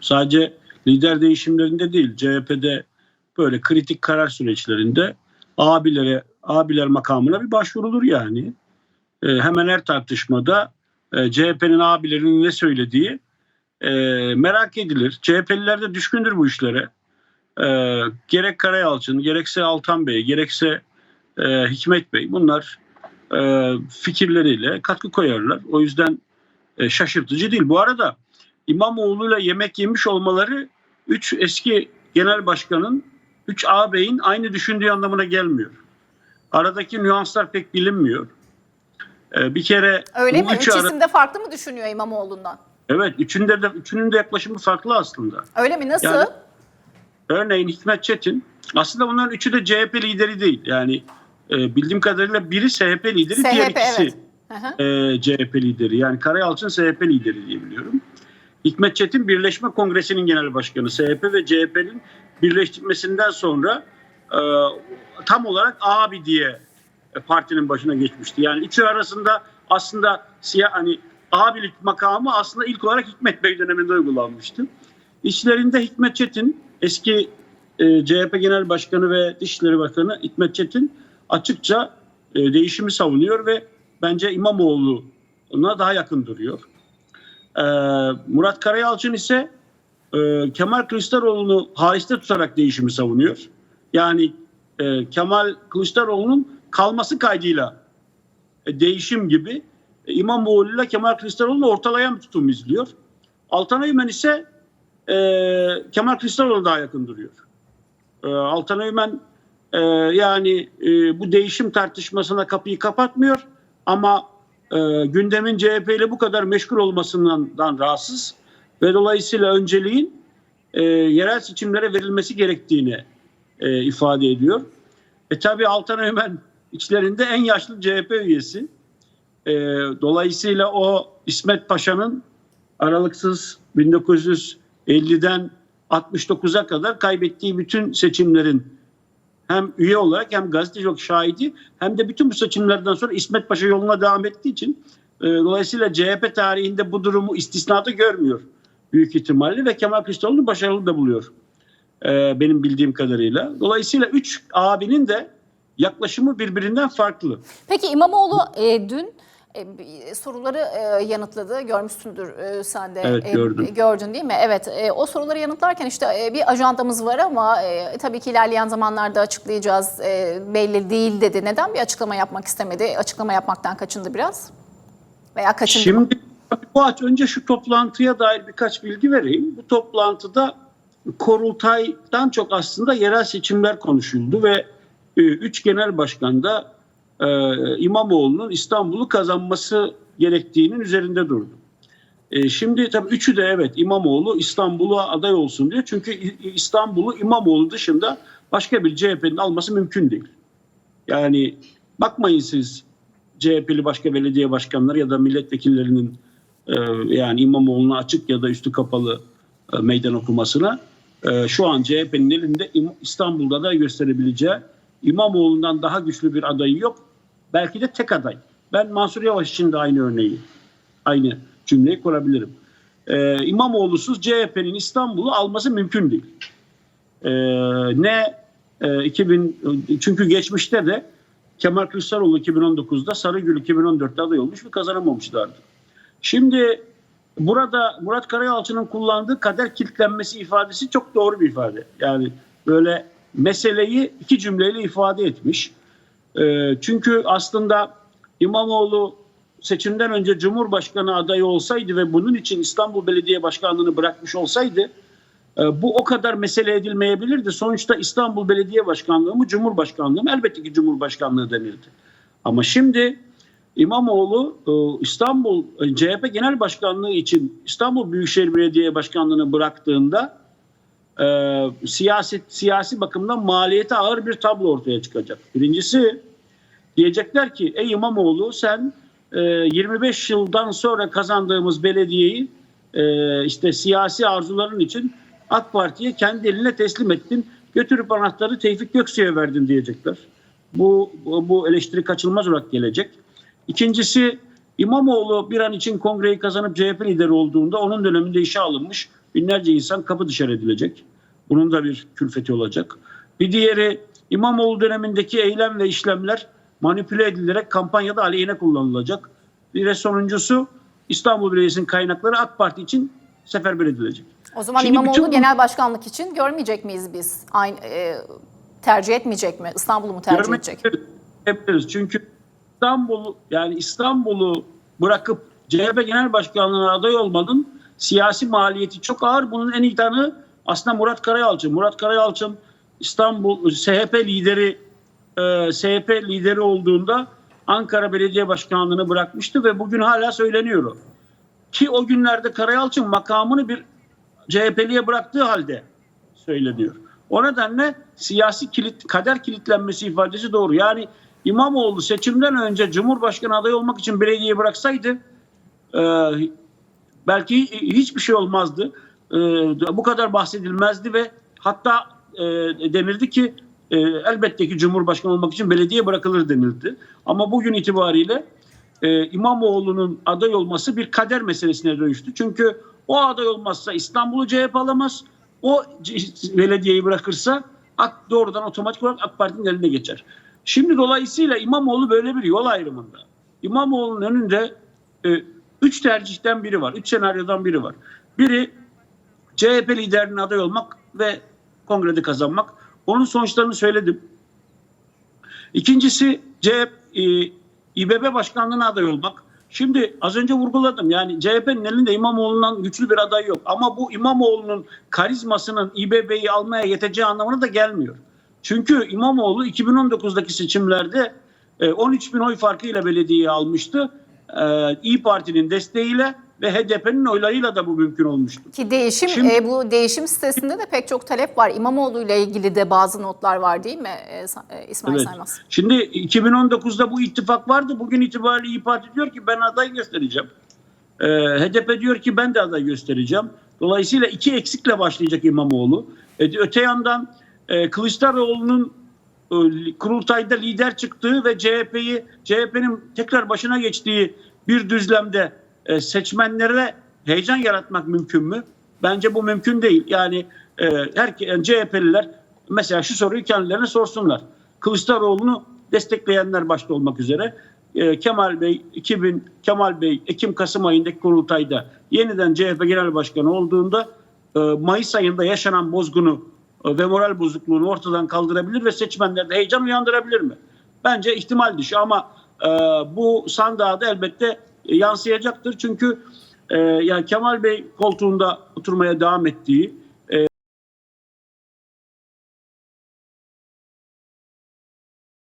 Sadece lider değişimlerinde değil, CHP'de böyle kritik karar süreçlerinde abilere, abiler makamına bir başvurulur yani. E, hemen her tartışmada e, CHP'nin abilerinin ne söylediği e, merak edilir. CHP'liler de düşkündür bu işlere. E, gerek Karayalçın, gerekse Altan Bey, gerekse e, Hikmet Bey bunlar e, fikirleriyle katkı koyarlar. O yüzden e, şaşırtıcı değil. Bu arada İmamoğlu'yla yemek yemiş olmaları üç eski genel başkanın, üç ağabeyin aynı düşündüğü anlamına gelmiyor. Aradaki nüanslar pek bilinmiyor. E, bir kere Öyle mi? Üç ara- isim de farklı mı düşünüyor İmamoğlu'ndan? Evet, üçünde de üçünün de yaklaşımı farklı aslında. Öyle mi? Nasıl? Yani- Örneğin Hikmet Çetin aslında bunların üçü de CHP lideri değil. Yani e, bildiğim kadarıyla biri SHP lideri, diğer SHP ikisi evet. Hı hı. e, CHP lideri. Yani Karayalçın SHP lideri diye biliyorum. Hikmet Çetin Birleşme Kongresi'nin genel başkanı. SHP ve CHP'nin birleştirmesinden sonra e, tam olarak abi diye partinin başına geçmişti. Yani üçü arasında aslında siyah hani abilik makamı aslında ilk olarak Hikmet Bey döneminde uygulanmıştı. İçlerinde Hikmet Çetin eski e, CHP Genel Başkanı ve Dışişleri Bakanı Hikmet Çetin açıkça e, değişimi savunuyor ve bence İmamoğlu'na daha yakın duruyor. E, Murat Karayalçın ise e, Kemal Kılıçdaroğlu'nu haiste tutarak değişimi savunuyor. Yani e, Kemal Kılıçdaroğlu'nun kalması kaydıyla e, değişim gibi e, İmamoğlu'yla Kemal Kılıçdaroğlu'nu ortalayan bir tutum izliyor. Altan Öğmen ise Kemal Kılıçdaroğlu daha yakın duruyor. Altan Öğmen yani bu değişim tartışmasına kapıyı kapatmıyor ama e, gündemin CHP ile bu kadar meşgul olmasından rahatsız ve dolayısıyla önceliğin e, yerel seçimlere verilmesi gerektiğini e, ifade ediyor. E tabi Altan Öğmen içlerinde en yaşlı CHP üyesi. E, dolayısıyla o İsmet Paşa'nın aralıksız 1950'den 69'a kadar kaybettiği bütün seçimlerin hem üye olarak hem gazeteci olarak şahidi hem de bütün bu seçimlerden sonra İsmet Paşa yoluna devam ettiği için e, dolayısıyla CHP tarihinde bu durumu istisnada görmüyor büyük ihtimalle ve Kemal Kılıçdaroğlu'nu başarılı da buluyor e, benim bildiğim kadarıyla. Dolayısıyla üç abinin de yaklaşımı birbirinden farklı. Peki İmamoğlu e, dün e, b- soruları e, yanıtladı. Görmüşsündür e, sen de. Evet, E, gördüm. gördün değil mi? Evet. E, o soruları yanıtlarken işte e, bir ajandamız var ama e, tabii ki ilerleyen zamanlarda açıklayacağız. E, belli değil dedi. Neden bir açıklama yapmak istemedi? Açıklama yapmaktan kaçındı biraz. Veya kaçındı mı? Şimdi bu aç önce şu toplantıya dair birkaç bilgi vereyim. Bu toplantıda Korultay'dan çok aslında yerel seçimler konuşuldu ve e, üç genel başkan da e, İmamoğlu'nun İstanbul'u kazanması gerektiğinin üzerinde durdu. E, şimdi tabii üçü de evet İmamoğlu İstanbul'a aday olsun diyor. Çünkü İstanbul'u İmamoğlu dışında başka bir CHP'nin alması mümkün değil. Yani bakmayın siz CHP'li başka belediye başkanları ya da milletvekillerinin e, yani İmamoğlu'na açık ya da üstü kapalı e, meydan okumasına. E, şu an CHP'nin elinde İstanbul'da da gösterebileceği İmamoğlu'ndan daha güçlü bir adayı yok. Belki de tek aday. Ben Mansur Yavaş için de aynı örneği, aynı cümleyi kurabilirim. E, İmamoğlu'suz CHP'nin İstanbul'u alması mümkün değil. E, ne e, 2000 çünkü geçmişte de Kemal Kılıçdaroğlu 2019'da Sarıgül 2014'te aday olmuş ve kazanamamışlardı. Şimdi burada Murat Karayalçı'nın kullandığı kader kilitlenmesi ifadesi çok doğru bir ifade. Yani böyle meseleyi iki cümleyle ifade etmiş. Ee, çünkü aslında İmamoğlu seçimden önce Cumhurbaşkanı adayı olsaydı ve bunun için İstanbul Belediye Başkanlığı'nı bırakmış olsaydı e, bu o kadar mesele edilmeyebilirdi. Sonuçta İstanbul Belediye Başkanlığı mı Cumhurbaşkanlığı mı? Elbette ki Cumhurbaşkanlığı denildi. Ama şimdi İmamoğlu e, İstanbul e, CHP Genel Başkanlığı için İstanbul Büyükşehir Belediye Başkanlığı'nı bıraktığında siyaset siyasi bakımdan maliyete ağır bir tablo ortaya çıkacak. Birincisi diyecekler ki ey İmamoğlu sen e, 25 yıldan sonra kazandığımız belediyeyi e, işte siyasi arzuların için AK Parti'ye kendi eline teslim ettin. Götürüp anahtarı Tevfik Göksu'ya verdin diyecekler. Bu, bu, eleştiri kaçınılmaz olarak gelecek. İkincisi İmamoğlu bir an için kongreyi kazanıp CHP lideri olduğunda onun döneminde işe alınmış binlerce insan kapı dışarı edilecek. Bunun da bir külfeti olacak. Bir diğeri İmamoğlu dönemindeki eylem ve işlemler manipüle edilerek kampanyada aleyhine kullanılacak. Bir de sonuncusu İstanbul Belediyesi'nin kaynakları AK Parti için seferber edilecek. O zaman Şimdi İmamoğlu bütün genel başkanlık için görmeyecek miyiz biz? Aynı e, tercih etmeyecek mi? İstanbul'u mu tercih Görmek edecek? Yapabiliriz. Çünkü İstanbul yani İstanbul'u bırakıp CHP Genel Başkanlığı'na aday olmanın siyasi maliyeti çok ağır. Bunun en iyi tanığı aslında Murat Karayalçın. Murat Karayalçın İstanbul SHP lideri e, SHP lideri olduğunda Ankara Belediye Başkanlığı'nı bırakmıştı ve bugün hala söyleniyor. Ki o günlerde Karayalçın makamını bir CHP'liye bıraktığı halde söyleniyor. O nedenle siyasi kilit, kader kilitlenmesi ifadesi doğru. Yani İmamoğlu seçimden önce Cumhurbaşkanı adayı olmak için belediyeyi bıraksaydı e, belki hiçbir şey olmazdı. E, bu kadar bahsedilmezdi ve hatta e, denildi ki e, elbette ki Cumhurbaşkanı olmak için belediye bırakılır denildi. Ama bugün itibariyle e, İmamoğlu'nun aday olması bir kader meselesine dönüştü. Çünkü o aday olmazsa İstanbul'u CHP alamaz. O belediyeyi bırakırsa AK, doğrudan otomatik olarak AK Parti'nin eline geçer. Şimdi dolayısıyla İmamoğlu böyle bir yol ayrımında. İmamoğlu'nun önünde e, üç tercihten biri var. Üç senaryodan biri var. Biri CHP liderinin aday olmak ve kongrede kazanmak. Onun sonuçlarını söyledim. İkincisi CHP, e, İBB başkanlığına aday olmak. Şimdi az önce vurguladım yani CHP'nin elinde İmamoğlu'ndan güçlü bir aday yok. Ama bu İmamoğlu'nun karizmasının İBB'yi almaya yeteceği anlamına da gelmiyor. Çünkü İmamoğlu 2019'daki seçimlerde e, 13 bin oy farkıyla belediyeyi almıştı. E, İyi Parti'nin desteğiyle ve HDP'nin oylarıyla da bu mümkün olmuştu. Ki değişim Şimdi- e, bu değişim sitesinde de pek çok talep var. İmamoğlu ile ilgili de bazı notlar var değil mi e, e, İsmail Evet. Saymaz? Şimdi 2019'da bu ittifak vardı. Bugün itibariyle İyi Parti diyor ki ben aday göstereceğim. Ee, HDP diyor ki ben de aday göstereceğim. Dolayısıyla iki eksikle başlayacak İmamoğlu. E, öte yandan e, Kılıçdaroğlu'nun e, kurultayda lider çıktığı ve CHP'yi CHP'nin tekrar başına geçtiği bir düzlemde e, seçmenlere heyecan yaratmak mümkün mü? Bence bu mümkün değil. Yani e, her yani CHP'liler mesela şu soruyu kendilerine sorsunlar. Kılıçdaroğlu'nu destekleyenler başta olmak üzere e, Kemal Bey 2000 Kemal Bey Ekim Kasım ayındaki kurultayda yeniden CHP Genel Başkanı olduğunda e, Mayıs ayında yaşanan bozgunu e, ve moral bozukluğunu ortadan kaldırabilir ve seçmenlerde heyecan uyandırabilir mi? Bence ihtimal dışı ama e, bu sandığa da elbette yansıyacaktır. Çünkü e, yani Kemal Bey koltuğunda oturmaya devam ettiği